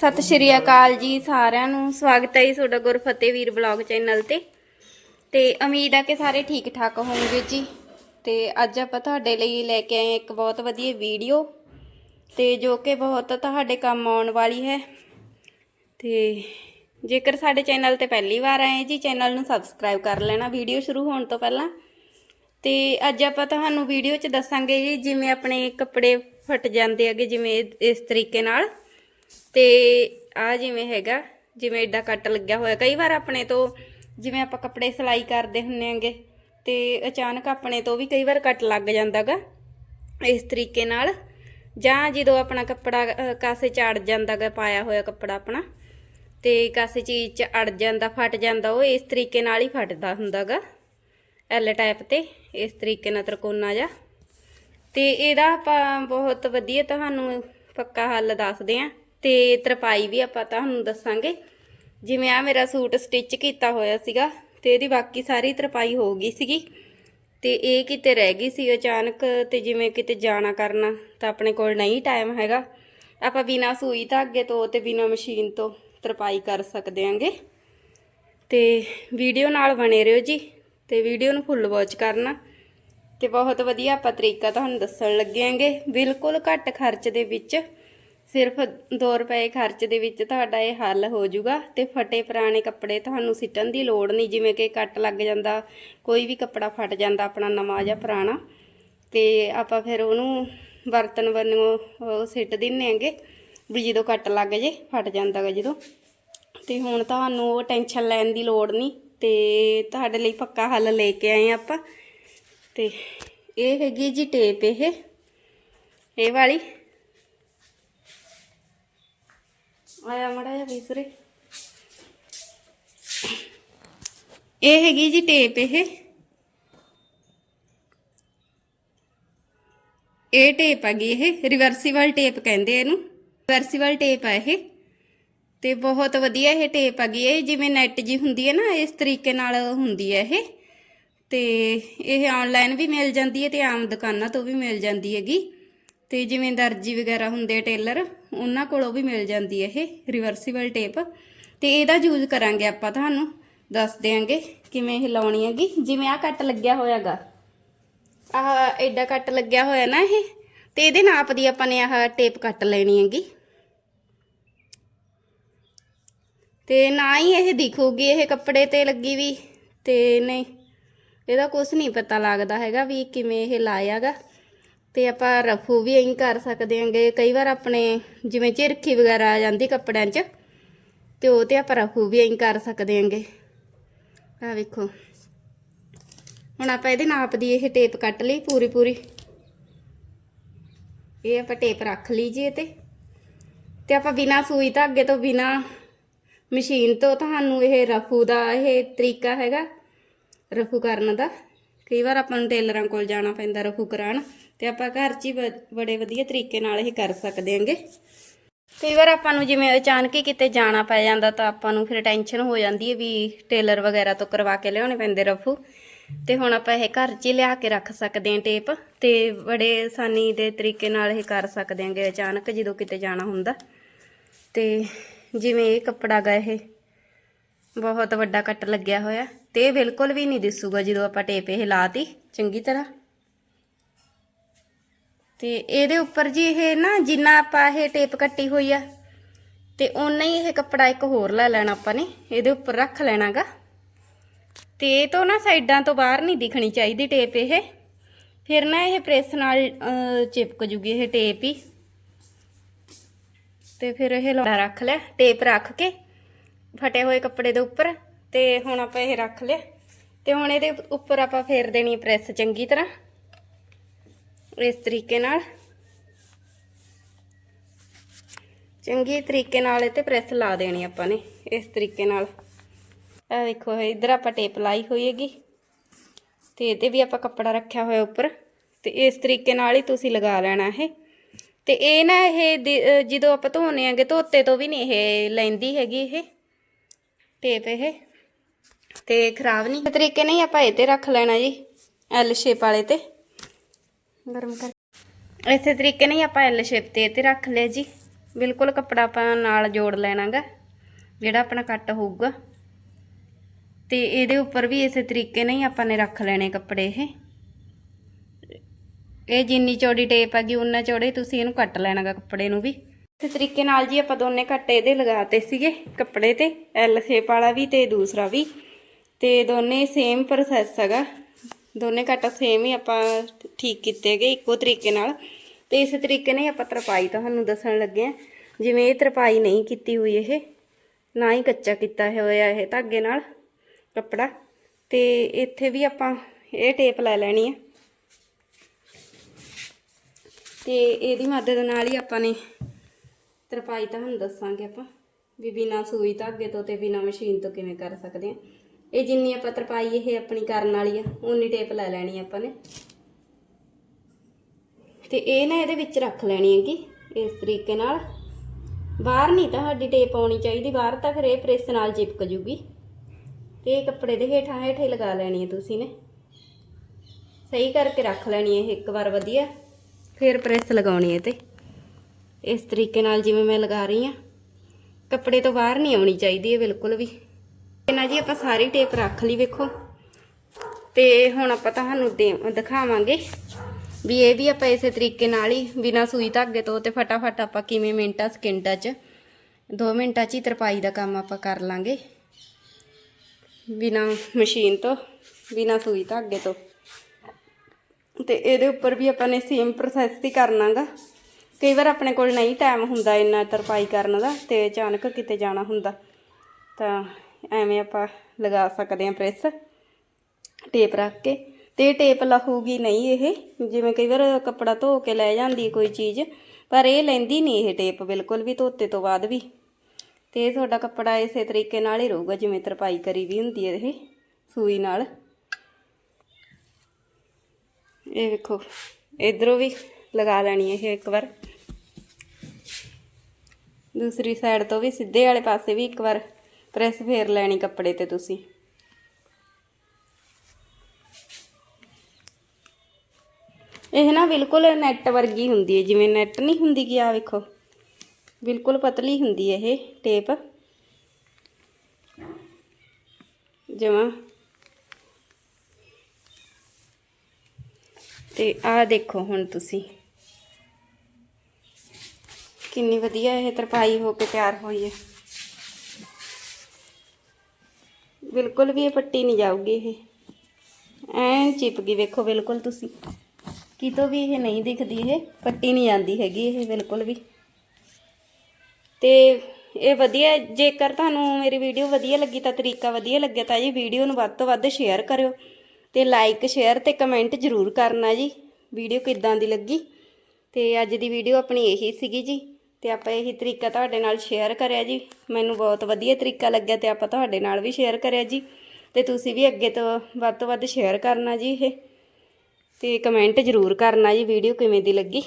ਸਤਿ ਸ਼੍ਰੀ ਅਕਾਲ ਜੀ ਸਾਰਿਆਂ ਨੂੰ। ਸਵਾਗਤ ਹੈ ਜੀ ਤੁਹਾਡਾ ਗੁਰਫਤਿਹ ਵੀਰ ਬਲੌਗ ਚੈਨਲ ਤੇ। ਤੇ ਉਮੀਦ ਆ ਕਿ ਸਾਰੇ ਠੀਕ ਠਾਕ ਹੋਵੋਗੇ ਜੀ। ਤੇ ਅੱਜ ਆਪਾਂ ਤੁਹਾਡੇ ਲਈ ਲੈ ਕੇ ਆਏ ਇੱਕ ਬਹੁਤ ਵਧੀਆ ਵੀਡੀਓ। ਤੇ ਜੋ ਕਿ ਬਹੁਤ ਤੁਹਾਡੇ ਕੰਮ ਆਉਣ ਵਾਲੀ ਹੈ। ਤੇ ਜੇਕਰ ਸਾਡੇ ਚੈਨਲ ਤੇ ਪਹਿਲੀ ਵਾਰ ਆਏ ਜੀ, ਚੈਨਲ ਨੂੰ ਸਬਸਕ੍ਰਾਈਬ ਕਰ ਲੈਣਾ ਵੀਡੀਓ ਸ਼ੁਰੂ ਹੋਣ ਤੋਂ ਪਹਿਲਾਂ। ਤੇ ਅੱਜ ਆਪਾਂ ਤੁਹਾਨੂੰ ਵੀਡੀਓ 'ਚ ਦੱਸਾਂਗੇ ਜੀ, ਜਿਵੇਂ ਆਪਣੇ ਕੱਪੜੇ ਫਟ ਜਾਂਦੇ ਹੈਗੇ, ਜਿਵੇਂ ਇਸ ਤਰੀਕੇ ਨਾਲ। ਤੇ ਆ ਜਿਵੇਂ ਹੈਗਾ, ਜਿਵੇਂ ਏਡਾ ਕੱਟ ਲੱਗਿਆ ਹੋਇਆ। ਕਈ ਵਾਰ ਆਪਣੇ ਤੋਂ ਜਿਵੇਂ ਆਪਾਂ ਕੱਪੜੇ ਸਿਲਾਈ ਕਰਦੇ ਹੁੰਨੇ ਆਂਗੇ ਤੇ ਅਚਾਨਕ ਆਪਣੇ ਤੋਂ ਵੀ ਕਈ ਵਾਰ ਕੱਟ ਲੱਗ ਜਾਂਦਾਗਾ ਇਸ ਤਰੀਕੇ ਨਾਲ। ਜਾਂ ਜਦੋਂ ਆਪਣਾ ਕੱਪੜਾ ਕਾਸੇ ਚ ਅੜ ਜਾਂਦਾਗਾ, ਪਾਇਆ ਹੋਇਆ ਕੱਪੜਾ ਆਪਣਾ, ਤੇ ਕਾਸੇ ਚੀਜ਼ ਚ ਅੜ ਜਾਂਦਾ, ਫਟ ਜਾਂਦਾ, ਉਹ ਇਸ ਤਰੀਕੇ ਨਾਲ ਹੀ ਫਟਦਾ ਹੁੰਦਾਗਾ। ਐਲ ਟਾਈਪ ਤੇ, ਇਸ ਤਰੀਕੇ ਨਾਲ ਤਰਕੋਨਾ ਜਾ ਤੇ ਇਹਦਾ ਆਪਾਂ ਬਹੁਤ ਵਧੀਆ ਤੁਹਾਨੂੰ ਪੱਕਾ ਹੱਲ ਦੱਸਦੇ ਆਂ। ਤੇ ਤਰਪਾਈ ਵੀ ਆਪਾਂ ਤੁਹਾਨੂੰ ਦੱਸਾਂਗੇ। ਜਿਵੇਂ ਆ ਮੇਰਾ ਸੂਟ ਸਟਿਚ ਕੀਤਾ ਹੋਇਆ ਸੀਗਾ ਤੇ ਇਹਦੀ ਬਾਕੀ ਸਾਰੀ ਤਰਪਾਈ ਹੋ ਗਈ ਸੀਗੀ। ਤੇ ਇਹ ਕਿਤੇ ਰਹਿ ਗਈ ਸੀ ਅਚਾਨਕ ਤੇ ਜਿਵੇਂ ਕਿਤੇ ਜਾਣਾ ਕਰਨਾ ਤਾਂ ਆਪਣੇ ਕੋਲ ਨਹੀਂ ਟਾਈਮ ਹੈਗਾ। ਆਪਾਂ ਬਿਨਾ ਸੂਈ ਧਾਗੇ ਤੋਂ ਤੇ ਬਿਨਾ ਮਸ਼ੀਨ ਤੋਂ ਤਰਪਾਈ ਕਰ ਸਕਦੇ ਆਂਗੇ ਤੇ ਵੀਡੀਓ ਨਾਲ ਬਣੇ ਰਹੋ ਜੀ ਤੇ ਵੀਡੀਓ ਨੂੰ ਫੁੱਲ ਵਾਚ ਕਰਨਾ। ਤੇ ਬਹੁਤ ਵਧੀਆ ਆਪਾਂ ਤਰੀਕਾ ਤੁਹਾਨੂੰ ਦੱਸਣ ਲੱਗੇ ਆਂਗੇ ਬਿਲਕੁਲ ਘੱਟ ਖਰਚ ਦੇ ਵਿੱਚ ਸਿਰਫ 2 ਰੁਪਏ ਖਰਚ ਦੇ ਵਿੱਚ ਤੁਹਾਡਾ ਇਹ ਹੱਲ ਹੋ ਜਾਊਗਾ ਤੇ ਫਟੇ ਪੁਰਾਣੇ ਕੱਪੜੇ ਤੁਹਾਨੂੰ ਸਿੱਟਣ ਦੀ ਲੋੜ ਨਹੀਂ, ਜਿਵੇਂ ਕਿ ਕੱਟ ਲੱਗ ਜਾਂਦਾ, ਕੋਈ ਵੀ ਕੱਪੜਾ ਫਟ ਜਾਂਦਾ ਆਪਣਾ ਨਵਾਂ ਜਾਂ ਪੁਰਾਣਾ। ਤੇ ਆਪਾਂ ਫਿਰ ਉਹਨੂੰ ਬਰਤਨ ਬੰਨੋ ਸਿੱਟ ਦਿੰਨੇ ਆਂਗੇ ਵੀ ਜਦੋਂ ਕੱਟ ਲੱਗ ਜੇ, ਫਟ ਜਾਂਦਾਗਾ ਜਦੋਂ। ਤੇ ਹੁਣ ਤੁਹਾਨੂੰ ਉਹ ਟੈਨਸ਼ਨ ਲੈਣ ਦੀ ਲੋੜ ਨਹੀਂ, ਤੇ ਤੁਹਾਡੇ ਲਈ ਪੱਕਾ ਹੱਲ ਲੈ ਕੇ ਆਏ ਆਪਾਂ। ਤੇ ਇਹ ਹੈਗੀ ਜੀ ਟੇਪ ਇਹ ਇਹ ਵਾਲੀ। ਆਇਆ ਮੜਾ ਜਿਹਾ ਵੀਸਰੇ ਇਹ ਹੈਗੀ ਜੀ ਟੇਪ ਇਹ। ਇਹ ਟੇਪ ਹੈਗੀ ਇਹ ਰਿਵਰਸੀਬਲ ਟੇਪ ਕਹਿੰਦੇ ਇਹਨੂੰ। ਰਿਵਰਸੀਬਲ ਟੇਪ ਹੈ ਇਹ। ਤੇ ਬਹੁਤ ਵਧੀਆ ਇਹ ਟੇਪ ਹੈਗੀ ਇਹ, ਜਿਵੇਂ ਨੈਟ ਜੀ ਹੁੰਦੀ ਹੈ ਨਾ, ਇਸ ਤਰੀਕੇ ਨਾਲ ਹੁੰਦੀ ਹੈ ਇਹ। ਤੇ ਇਹ ਆਨਲਾਈਨ ਵੀ ਮਿਲ ਜਾਂਦੀ ਹੈ ਤੇ ਆਮ ਦੁਕਾਨਾਂ ਤੋਂ ਵੀ ਮਿਲ ਜਾਂਦੀ ਹੈਗੀ। ਤੇ ਜਿਵੇਂ ਦਰਜੀ ਵਗੈਰਾ ਹੁੰਦੇ ਟੇਲਰ ਉਹਨਾਂ ਕੋਲੋਂ ਵੀ ਮਿਲ ਜਾਂਦੀ ਹੈ ਇਹ ਰਿਵਰਸੀਬਲ ਟੇਪ। ਤੇ ਇਹਦਾ ਯੂਜ਼ ਕਰਾਂਗੇ ਆਪਾਂ ਤੁਹਾਨੂੰ। ਦੱਸ ਦਿਆਂਗੇ ਕਿਵੇਂ ਇਹ ਲਾਉਣੀ ਹੈਗੀ। ਜਿਵੇਂ ਆ ਕੱਟ ਲੱਗਿਆ ਹੋਇਆਗਾ। ਆਹ ਐਡਾ ਕੱਟ ਲੱਗਿਆ ਹੋਇਆ ਨਾ ਇਹ। ਤੇ ਇਹਦੇ ਨਾਪ ਦੀ ਆਪਾਂ ਨੇ ਆਹ ਟੇਪ ਕੱਟ ਲੈਣੀ ਹੈਗੀ। ਤੇ ਨਾ ਹੀ ਇਹ ਦਿਖੂਗੀ ਇਹ ਕੱਪੜੇ ਤੇ ਲੱਗੀ ਵੀ। ਤੇ ਨਹੀਂ, ਇਹਦਾ ਕੁਝ ਨਹੀਂ ਪਤਾ ਲੱਗਦਾ ਹੈਗਾ ਵੀ ਕਿਵੇਂ ਇਹ ਲਾਇਆਗਾ। ਤੇ ਆਪਾਂ ਰਫੂ ਵੀ ਐਂ ਕਰ ਸਕਦੇ ਹਾਂਗੇ ਕਈ ਵਾਰ ਆਪਣੇ ਜਿਵੇਂ ਝਿਰਖੀ ਵਗੈਰਾ ਆ ਜਾਂਦੀ ਕੱਪੜਿਆਂ 'ਚ, ਤੇ ਉਹ ਤੇ ਆਪਾਂ ਰਫੂ ਵੀ ਐਂ ਕਰ ਸਕਦੇ ਹਾਂਗੇ ਆ ਵੇਖੋ। ਹੁਣ ਆਪਾਂ ਇਹਦੇ ਨਾਪ ਦੀ ਇਹ ਟੇਪ ਕੱਟ ਲਈ ਪੂਰੀ ਪੂਰੀ। ਇਹ ਆਪਾਂ ਟੇਪ ਰੱਖ ਲਈ ਜੀ ਇਹ ਤੇ। ਤੇ ਆਪਾਂ ਬਿਨਾ ਸੂਈ ਧਾਗੇ ਤੋਂ, ਬਿਨਾ ਮਸ਼ੀਨ ਤੋਂ ਤੁਹਾਨੂੰ ਇਹ ਰਫੂ ਦਾ ਇਹ ਤਰੀਕਾ ਹੈਗਾ, ਰਫੂ ਕਰਨ ਦਾ। ਕਈ ਵਾਰ ਆਪਾਂ ਨੂੰ ਟੇਲਰਾਂ ਕੋਲ ਜਾਣਾ ਪੈਂਦਾ ਰਫੂ ਕਰਾਉਣ ਤੇ ਆਪਾਂ ਘਰ 'ਚ ਹੀ ਬ- ਬੜੇ ਵਧੀਆ ਤਰੀਕੇ ਨਾਲ ਇਹ ਕਰ ਸਕਦੇ ਹਾਂਗੇ। ਕਈ ਵਾਰ ਆਪਾਂ ਨੂੰ ਜਿਵੇਂ ਅਚਾਨਕ ਹੀ ਕਿਤੇ ਜਾਣਾ ਪੈ ਜਾਂਦਾ ਤਾਂ ਆਪਾਂ ਨੂੰ ਫਿਰ ਟੈਨਸ਼ਨ ਹੋ ਜਾਂਦੀ ਹੈ ਵੀ ਟੇਲਰ ਵਗੈਰਾ ਤੋਂ ਕਰਵਾ ਕੇ ਲਿਆਉਣੇ ਪੈਂਦੇ ਰਫੂ ਤੇ ਹੁਣ ਆਪਾਂ ਇਹ ਘਰ 'ਚ ਹੀ ਲਿਆ ਕੇ ਰੱਖ ਸਕਦੇ ਹਾਂ ਟੇਪ ਤੇ ਬੜੇ ਆਸਾਨੀ ਦੇ ਤਰੀਕੇ ਨਾਲ ਇਹ ਕਰ ਸਕਦੇ ਹਾਂਗੇ ਅਚਾਨਕ ਜਦੋਂ ਕਿਤੇ ਜਾਣਾ ਹੁੰਦਾ। ਤੇ ਜਿਵੇਂ ਇਹ ਕੱਪੜਾ ਗਾ ਇਹ ਬਹੁਤ ਵੱਡਾ ਕੱਟ ਲੱਗਿਆ ਹੋਇਆ। ਤੇ ਇਹ ਬਿਲਕੁਲ ਵੀ ਨਹੀਂ ਦਿਸੂਗਾ ਜਦੋਂ ਆਪਾਂ ਟੇਪ ਇਹ ਲਾਤੀ, ਚੰਗੀ ਤਰ੍ਹਾਂ। ਤੇ ਇਹਦੇ ਉੱਪਰ ਜੀ ਇਹ ਨਾ, ਜਿੰਨਾ ਆਪਾਂ ਇਹ ਟੇਪ ਕੱਟੀ ਹੋਈ ਆ, ਤੇ ਓਨਾ ਹੀ ਇਹ ਕੱਪੜਾ ਇੱਕ ਹੋਰ ਲੈ ਲੈਣਾ ਆਪਾਂ ਨੇ, ਇਹਦੇ ਉੱਪਰ ਰੱਖ ਲੈਣਾਗਾ। ਤੇ ਇਹ ਤੋਂ ਨਾ ਸਾਈਡਾਂ ਤੋਂ ਬਾਹਰ ਨਹੀਂ ਦਿਖਣੀ ਚਾਹੀਦੀ ਟੇਪ ਇਹ। ਫਿਰ ਨਾ ਇਹ ਪ੍ਰੈਸ ਨਾਲ ਚਿਪਕ ਜੂਗੀ ਇਹ ਟੇਪ ਹੀ। ਤੇ ਫਿਰ ਇਹ ਲਾ ਰੱਖ ਲਿਆ ਟੇਪ ਰੱਖ ਕੇ। ਫਟੇ ਹੋਏ ਕੱਪੜੇ ਦੇ ਉੱਪਰ ਤੇ ਹੁਣ ਆਪਾਂ ਇਹ ਰੱਖ ਲਿਆ। ਤੇ ਹੁਣ ਇਹਦੇ ਉੱਪਰ ਆਪਾਂ ਫੇਰ ਦੇਣੀ ਪ੍ਰੈਸ ਚੰਗੀ ਤਰ੍ਹਾਂ। ਇਸ ਤਰੀਕੇ ਨਾਲ। ਚੰਗੀ ਤਰੀਕੇ ਨਾਲ ਇਹ ਤੇ ਪ੍ਰੈਸ ਲਾ ਦੇਣੀ ਆਪਾਂ ਨੇ, ਇਸ ਤਰੀਕੇ ਨਾਲ। ਇਹ ਦੇਖੋ ਇਧਰ ਆਪਾਂ ਟੇਪ ਲਾਈ ਹੋਈ ਹੈਗੀ। ਤੇ ਇਹਦੇ ਵੀ ਆਪਾਂ ਕੱਪੜਾ ਰੱਖਿਆ ਹੋਇਆ ਉੱਪਰ। ਤੇ ਇਸ ਤਰੀਕੇ ਨਾਲ ਹੀ ਤੁਸੀਂ ਲਗਾ ਲੈਣਾ ਇਹ। ਤੇ ਇਹ ਨਾ ਇਹ ਜਦੋਂ ਆਪਾਂ ਧੋਨੇ ਆਂਗੇ ਧੋਤੇ ਤੋਂ ਵੀ ਨਹੀਂ ਇਹ ਲੈਂਦੀ ਹੈਗੀ ਇਹ। ਟੇਪ ਇਹ। ਤੇ ਖਰਾਬ ਨਹੀਂ ਇਸ ਤਰੀਕੇ ਨਾਲ ਹੀ ਆਪਾਂ ਇਹ ਤੇ ਰੱਖ ਲੈਣਾ ਜੀ ਐਲ ਸ਼ੇਪ ਵਾਲੇ ਤੇ। ਗਰਮ ਕਰ। ਇਸੇ ਤਰੀਕੇ ਨਾਲ ਹੀ ਆਪਾਂ ਐਲ ਸ਼ੇਪ ਤੇ ਇਹ ਤੇ ਰੱਖ ਲਿਆ ਜੀ। ਬਿਲਕੁਲ ਕੱਪੜਾ ਆਪਾਂ ਨਾਲ ਜੋੜ ਲੈਣਾਗਾ, ਜਿਹੜਾ ਆਪਣਾ ਕੱਟ ਹੋਊਗਾ। ਤੇ ਇਹਦੇ ਉੱਪਰ ਵੀ ਇਸੇ ਤਰੀਕੇ ਨਾਲ ਹੀ ਆਪਾਂ ਨੇ ਰੱਖ ਲੈਣੇ ਕੱਪੜੇ ਇਹ। ਇਹ ਜਿੰਨੀ ਚੌੜੀ ਟੇਪ ਹੈਗੀ ਉਨਾ ਚੌੜੇ ਤੁਸੀਂ ਇਹਨੂੰ ਕੱਟ ਲੈਣਾਗਾ ਕੱਪੜੇ ਨੂੰ ਵੀ। ਇਸੇ ਤਰੀਕੇ ਨਾਲ ਜੀ ਆਪਾਂ ਦੋਨੇ ਕੱਟ ਇਹਦੇ ਲਗਾਤੇ ਸੀਗੇ, ਕੱਪੜੇ ਤੇ ਐਲ ਸ਼ੇਪ ਵਾਲਾ ਵੀ ਤੇ ਦੂਸਰਾ ਵੀ। ਤੇ ਦੋਨੇ ਸੇਮ ਪ੍ਰੋਸੈਸ ਹੈਗਾ। ਦੋਨੇ ਕੱਟ ਸੇਮ ਹੀ ਆਪਾਂ ਠੀਕ ਕੀਤੇ ਗਏ ਇੱਕੋ ਤਰੀਕੇ ਨਾਲ। ਤੇ ਇਸੇ ਤਰੀਕੇ ਨਾਲ ਆਪਾਂ ਤਰਪਾਈ ਤੁਹਾਨੂੰ ਦੱਸਣ ਲੱਗੇ ਆ ਜਿਵੇਂ ਇਹ ਤਰਪਾਈ ਨਹੀਂ ਕੀਤੀ ਹੋਈ ਇਹ, ਨਾ ਹੀ ਕੱਚਾ ਕੀਤਾ ਹੋਇਆ ਇਹ ਧਾਗੇ ਨਾਲ ਕੱਪੜਾ। ਤੇ ਇੱਥੇ ਵੀ ਆਪਾਂ ਇਹ ਟੇਪ ਲੈ ਲੈਣੀ ਹੈ। ਤੇ ਇਹਦੀ ਮਦਦ ਨਾਲ ਹੀ ਆਪਾਂ ਨੇ ਤਰਪਾਈ ਤੁਹਾਨੂੰ ਦੱਸਾਂਗੇ ਆਪਾਂ ਵੀ ਬਿਨਾ ਸੂਈ ਧਾਗੇ ਤੋਂ ਤੇ ਬਿਨਾ ਮਸ਼ੀਨ ਤੋਂ ਕਿਵੇਂ ਕਰ ਸਕਦੇ ਆ। ਇਹ ਜਿੰਨੀ ਆਪਾਂ ਤਰਪਾਈ ਇਹ ਆਪਣੀ ਕਰਨ ਵਾਲੀ ਆ ਉਨੀ ਟੇਪ ਲੈ ਲੈਣੀ ਆਪਾਂ ਨੇ। ਤੇ ਇਹ ਨਾ ਇਹਦੇ ਵਿੱਚ ਰੱਖ ਲੈਣੀ ਹੈਗੀ, ਇਸ ਤਰੀਕੇ ਨਾਲ। ਬਾਹਰ ਨਹੀਂ ਤਾਂ ਸਾਡੀ ਟੇਪ ਆਉਣੀ ਚਾਹੀਦੀ, ਬਾਹਰ ਤਾਂ ਫਿਰ ਇਹ ਪ੍ਰੈਸ ਨਾਲ ਚਿਪਕ ਜੂਗੀ। ਤੇ ਇਹ ਕੱਪੜੇ ਦੇ ਹੇਠਾਂ ਹੇਠੇ ਲਗਾ ਲੈਣੀ ਹੈ ਤੁਸੀਂ ਨੇ। ਸਹੀ ਕਰਕੇ ਰੱਖ ਲੈਣੀ ਹੈ ਇਹ ਇੱਕ ਵਾਰ ਵਧੀਆ, ਫਿਰ ਪ੍ਰੈਸ ਲਗਾਉਣੀ ਹੈ ਤੇ ਇਸ ਤਰੀਕੇ ਨਾਲ ਜਿਵੇਂ ਮੈਂ ਲਗਾ ਰਹੀ ਹਾਂ, ਕੱਪੜੇ ਤੋਂ ਬਾਹਰ ਨਹੀਂ ਆਉਣੀ ਚਾਹੀਦੀ ਹੈ ਬਿਲਕੁਲ ਵੀ। ਇਹਨਾਂ ਜੀ ਆਪਾਂ ਸਾਰੀ ਟੇਪ ਰੱਖ ਲਈ ਵੇਖੋ। ਤੇ ਹੁਣ ਆਪਾਂ ਤੁਹਾਨੂੰ ਦੇ ਦਿਖਾਵਾਂਗੇ ਵੀ ਇਹ ਵੀ ਆਪਾਂ ਇਸੇ ਤਰੀਕੇ ਨਾਲ ਹੀ ਬਿਨਾ ਸੂਈ ਧਾਗੇ ਤੋਂ ਤੇ ਫਟਾਫਟ ਆਪਾਂ ਕਿਵੇਂ ਮਿੰਟਾਂ, ਸਕਿੰਟਾਂ 'ਚ 2 ਮਿੰਟਾਂ 'ਚ ਹੀ ਤਰਪਾਈ ਦਾ ਕੰਮ ਆਪਾਂ ਕਰ ਲਾਂਗੇ। ਬਿਨਾ ਮਸ਼ੀਨ ਤੋਂ, ਬਿਨਾ ਸੂਈ ਧਾਗੇ ਤੋਂ। ਤੇ ਇਹਦੇ ਉੱਪਰ ਵੀ ਆਪਾਂ ਨੇ ਸੇਮ ਪ੍ਰੋਸੈਸ ਹੀ ਕਰਨਾਗਾ। ਕਈ ਵਾਰ ਆਪਣੇ ਕੋਲ ਨਹੀਂ ਟਾਈਮ ਹੁੰਦਾ ਇੰਨਾ ਤਰਪਾਈ ਕਰਨ ਦਾ ਤੇ ਅਚਾਨਕ ਕਿਤੇ ਜਾਣਾ ਹੁੰਦਾ। ਤਾਂ ਐਵੇਂ ਆਪਾਂ ਲਗਾ ਸਕਦੇ ਹਾਂ ਪ੍ਰੈਸ ਟੇਪ ਰੱਖ ਕੇ। ਤੇ ਇਹ ਟੇਪ ਲਾਹੂਗੀ ਨਹੀਂ ਇਹ। ਜਿਵੇਂ ਕਈ ਵਾਰ ਕੱਪੜਾ ਧੋ ਕੇ ਲੈ ਜਾਂਦੀ ਕੋਈ ਚੀਜ਼, ਪਰ ਇਹ ਲੈਂਦੀ ਨਹੀਂ ਇਹ ਟੇਪ ਬਿਲਕੁਲ ਵੀ ਧੋਤੇ ਤੋਂ ਬਾਅਦ ਵੀ। ਤੇ ਇਹ ਤੁਹਾਡਾ ਕੱਪੜਾ ਇਸੇ ਤਰੀਕੇ ਨਾਲ ਹੀ ਰਹੂਗਾ, ਜਿਵੇਂ ਤਰਪਾਈ ਕਰੀ ਵੀ ਹੁੰਦੀ ਹੈ ਇਹ ਸੂਈ ਨਾਲ। ਇਹ ਵੇਖੋ, ਇਧਰੋਂ ਵੀ ਲਗਾ ਲੈਣੀ ਇਹ ਇੱਕ ਵਾਰ। ਦੂਸਰੀ ਸਾਈਡ ਤੋਂ ਵੀ ਸਿੱਧੇ ਵਾਲੇ ਪਾਸੇ ਵੀ ਇੱਕ ਵਾਰ ਪ੍ਰੈਸ ਫੇਰ ਲੈਣੀ ਕੱਪੜੇ ਤੇ ਤੁਸੀਂ। ਇਹ ਨਾ ਬਿਲਕੁਲ ਨੈਟ ਵਰਗੀ ਹੁੰਦੀ ਹੈ, ਜਿਵੇਂ ਨੈਟ ਨਹੀਂ ਹੁੰਦੀ ਕਿ ਆ ਵੇਖੋ। ਬਿਲਕੁਲ ਪਤਲੀ ਹੁੰਦੀ ਹੈ ਇਹ ਟੇਪ ਜਮਾ। ਤੇ ਆਹ ਦੇਖੋ ਹੁਣ ਤੁਸੀਂ। ਕਿੰਨੀ ਵਧੀਆ ਇਹ ਤਰਪਾਈ ਹੋ ਕੇ ਤਿਆਰ ਹੋਈ ਹੈ। ਬਿਲਕੁਲ ਵੀ ਇਹ ਪੱਟੀ ਨਹੀਂ ਜਾਊਗੀ ਇਹ। ਐਨ ਚਿਪ ਗਈ ਵੇਖੋ ਬਿਲਕੁਲ ਤੁਸੀਂ। ਕਿਤੋਂ ਵੀ ਇਹ ਨਹੀਂ ਦਿਖਦੀ ਇਹ, ਪੱਟੀ ਨਹੀਂ ਜਾਂਦੀ ਹੈਗੀ ਇਹ ਬਿਲਕੁਲ ਵੀ। ਤੇ ਇਹ ਵਧੀਆ ਜੇਕਰ ਤੁਹਾਨੂੰ ਮੇਰੀ ਵੀਡੀਓ ਵਧੀਆ ਲੱਗੀ ਤਾਂ ਤਰੀਕਾ ਵਧੀਆ ਲੱਗਿਆ ਤਾਂ ਜੀ ਵੀਡੀਓ ਨੂੰ ਵੱਧ ਤੋਂ ਵੱਧ ਸ਼ੇਅਰ ਕਰਿਓ ਤੇ ਲਾਈਕ ਸ਼ੇਅਰ ਤੇ ਕਮੈਂਟ ਜ਼ਰੂਰ ਕਰਨਾ ਜੀ, ਵੀਡੀਓ ਕਿੱਦਾਂ ਦੀ ਲੱਗੀ। ਤੇ ਅੱਜ ਦੀ ਵੀਡੀਓ ਆਪਣੀ ਇਹੀ ਸੀਗੀ ਜੀ। ਤੇ ਆਪਾਂ ਇਹੀ ਤਰੀਕਾ ਤੁਹਾਡੇ ਨਾਲ ਸ਼ੇਅਰ ਕਰਿਆ ਜੀ। ਮੈਨੂੰ ਬਹੁਤ ਵਧੀਆ ਤਰੀਕਾ ਲੱਗਿਆ ਤੇ ਆਪਾਂ ਤੁਹਾਡੇ ਨਾਲ ਵੀ ਸ਼ੇਅਰ ਕਰਿਆ ਜੀ। ਤੇ ਤੁਸੀਂ ਵੀ ਅੱਗੇ ਤੋਂ ਵੱਧ ਤੋਂ ਵੱਧ ਸ਼ੇਅਰ ਕਰਨਾ ਜੀ ਇਹ। ਤੇ ਕਮੈਂਟ ਜ਼ਰੂਰ ਕਰਨਾ ਜੀ ਵੀਡੀਓ ਕਿਵੇਂ ਦੀ ਲੱਗੀ।